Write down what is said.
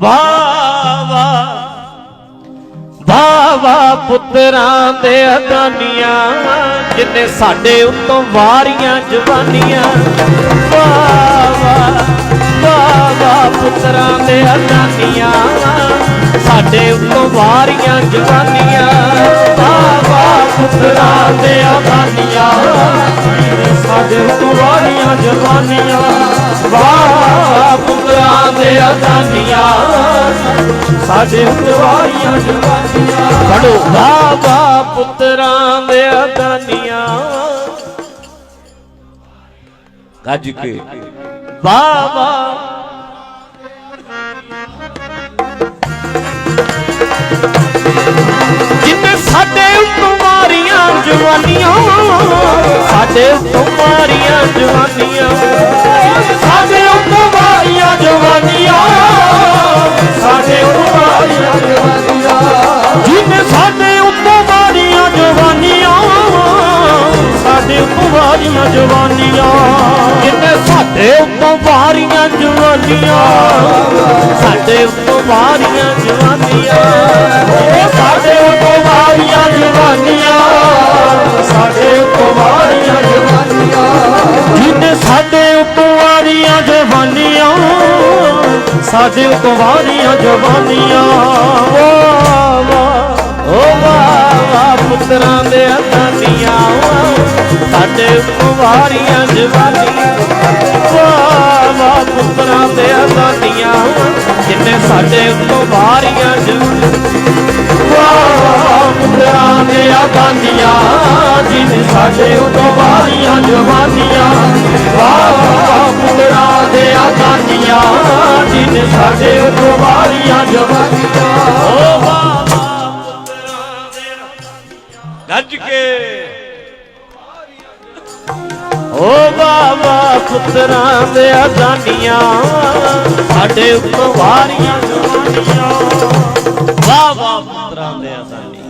ਵਾਹ ਵਾਹ ਪੁੱਤਰਾਂ ਦੇ ਅਦਾਨੀਆਂ, ਜਿਨੇ ਸਾਡੇ ਉੱਤੋਂ ਵਾਰੀਆਂ ਜਵਾਨੀਆਂ। ਵਾਹ ਵਾਹ ਪੁੱਤਰਾਂ ਦੇ ਅਦਾਨੀਆਂ, ਸਾਡੇ ਉੱਤੋਂ ਵਾਰੀਆਂ ਜਵਾਨੀਆਂ। ਵਾਹ ਪੁੱਤਰਾਂ ਦੇ ਅਦਾਨੀਆਂ, ਸਾਡੇ ਉੱਤੋਂ ਵਾਰੀਆਂ ਜਵਾਨੀਆਂ। ਅਦਾਨੀਆਂ ਸਾਡੇ ਉਤਵਾਰੀਆਂ ਜਵਾਨੀਆਂ। ਵਾਹ ਵਾਹ ਪੁੱਤਰਾਂ ਦੇ ਅਦਾਨੀਆਂ ਗੱਜ ਕੇ। ਵਾਹ ਜਿੰਨੇ ਸਾਡੇ ਉੱਤੋਂ ਮਾਰੀਆਂ ਜਵਾਨੀਆਂ ਸਾਡੇ ਉੱਤੋਂ ਮਾਰੀਆਂ ਜਵਾਨੀਆਂ। ਉੱਤੋਂ ਜਵਾਨੀਆਂ। ਜਿੰਨੇ ਸਾਡੇ ਉੱਤੋਂ ਮਾਰੀਆਂ ਜਵਾਨੀਆਂ। ਸਾਡੇ ਉੱਤੋਂ ਮਾਰੀਆਂ ਜਵਾਨੀਆਂ। ਉਹ ਸਾਡੇ ਉੱਤੋਂ ਮਾਰੀਆਂ ਜਵਾਨੀਆਂ। ਸਾਡੇ ਉੱਤੋਂ ਮਾਰੀਆਂ ਜਵਾਨੀਆਂ। ਜਿੰਨੇ ਸਾਡੇ ਉੱਤੋਂ ਵਾਰੀਆਂ ਜਵਾਨੀਆਂ। ਸਾਡੇ ਉੱਤੋਂ ਵਾਰੀਆਂ ਜਵਾਨੀਆਂ। ਵਾਹ ਵਾਹ। ਓ ਵਾਹ ਵਾਹ, ਪੁੱਤਰਾਂ ਦੇ ਅਦਾਨੀਆਂ ਸਾਡੇ ਉੱਤੋਂ ਜਵਾਨੀਆਂ। ਵਾਹ ਪੁੱਤਰਾਂ ਦੇ ਅਦਾਨੀਆਂ ਜਿੰਨੇ ਸਾਡੇ ਉੱਤੋਂ ਜਵਾਨੀਆਂ। ਵਾਹ ਪੁੱਤਰਾਂ ਦੇ ਅਦਾਨੀਆਂ ਜਿਨੇ ਸਾਡੇ ਉਤੋਂ ਵਾਰੀਆਂ ਜਵਾਨੀਆਂ। ਵਾਹ ਪੁੱਤਰਾਂ ਦੇ ਅਦਾਨੀਆਂ ਜਿਨੇ ਸਾਡੇ ਉਤੋਂ ਵਾਰੀਆਂ ਜਵਾਨੀਆਂ। ਓ ਵਾਹ ਵਾਹ ਪੁੱਤਰਾਂ ਦੇ ਗੱਜ ਕੇ। ਓ ਵਾਹ ਪੁੱਤਰਾਂ ਦੇ ਅਦਾਨੀਆਂ ਸਾਡੇ ਉੱਤੋਂ ਵਾਰੀਆਂ ਜਵਾਨੀਆਂ। ਵਾਹ ਵਾਹ ਪੁੱਤਰਾਂ ਦੇ ਅਦਾਨੀਆਂ